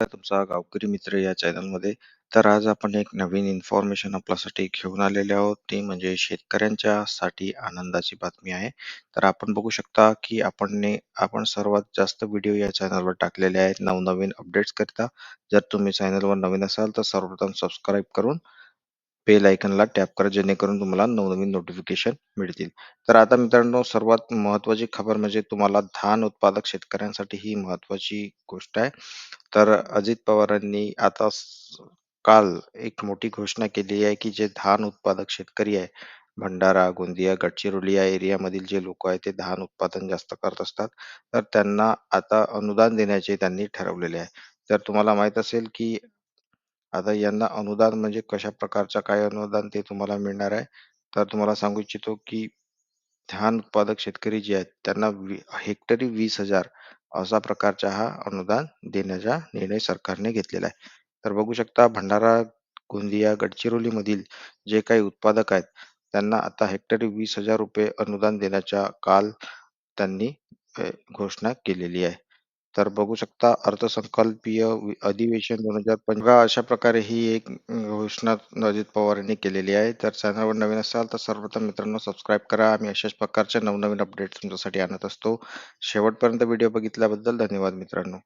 तुमचा गावकरी मित्र या चॅनलमध्ये. तर आज आपण एक नवीन इन्फॉर्मेशन आपल्यासाठी घेऊन आलेले आहोत. ती म्हणजे शेतकऱ्यांच्या साठी आनंदाची बातमी आहे. तर आपण बघू शकता, की आपण ने आपण सर्वात जास्त व्हिडिओ या चॅनलवर टाकलेले आहेत नवनवीन अपडेट्स करता जर तुम्ही चॅनलवर नवीन असाल तर सर्वप्रथम सबस्क्राईब करून बेल आयकॉनला टॅप करा जेणेकरून तुम्हाला नवनवीन नोटिफिकेशन मिळतील. तर आता मित्रांनो सर्वात महत्त्वाची खबर म्हणजे तुम्हाला धान उत्पादक शेतकऱ्यांसाठी ही महत्त्वाची गोष्ट आहे. तर अजित पवारांनी आता स काल एक मोठी घोषणा केली आहे, की जे धान उत्पादक शेतकरी आहे, भंडारा, गोंदिया, गडचिरोली या एरियामधील जे लोक आहेत, ते धान उत्पादन जास्त करत असतात. तर त्यांना आता अनुदान देण्याचे त्यांनी ठरवलेले आहे. तर तुम्हाला माहीत असेल, की आता यांना अनुदान म्हणजे कशा प्रकारचं काय अनुदान ते तुम्हाला मिळणार आहे. तर तुम्हाला सांगू इच्छितो, की धान उत्पादक शेतकरी जे आहेत त्यांना वी हेक्टरी 20,000 अशा प्रकारचा हा अनुदान देण्याचा निर्णय सरकारने घेतलेला आहे. तर बघू शकता भंडारा, गोंदिया, गडचिरोलीमधील जे काही उत्पादक आहेत, त्यांना आता हेक्टरी 20,000 रुपये अनुदान देण्याच्या काल त्यांनी अ, घोषणा केलेली आहे. तर बघू शकता अर्थसंकल्पीय अधिवेशन दोन हजार पंधरा अशा प्रकारे ही एक घोषणा अजित पवार यांनी केलेली आहे. तर चॅनलवर नवीन असाल तर सर्वप्रथम मित्रांनो सबस्क्राईब करा. आम्ही अशाच प्रकारचे नवनवीन अपडेट्स तुमच्यासाठी आणत असतो. शेवटपर्यंत व्हिडिओ बघितल्याबद्दल धन्यवाद मित्रांनो.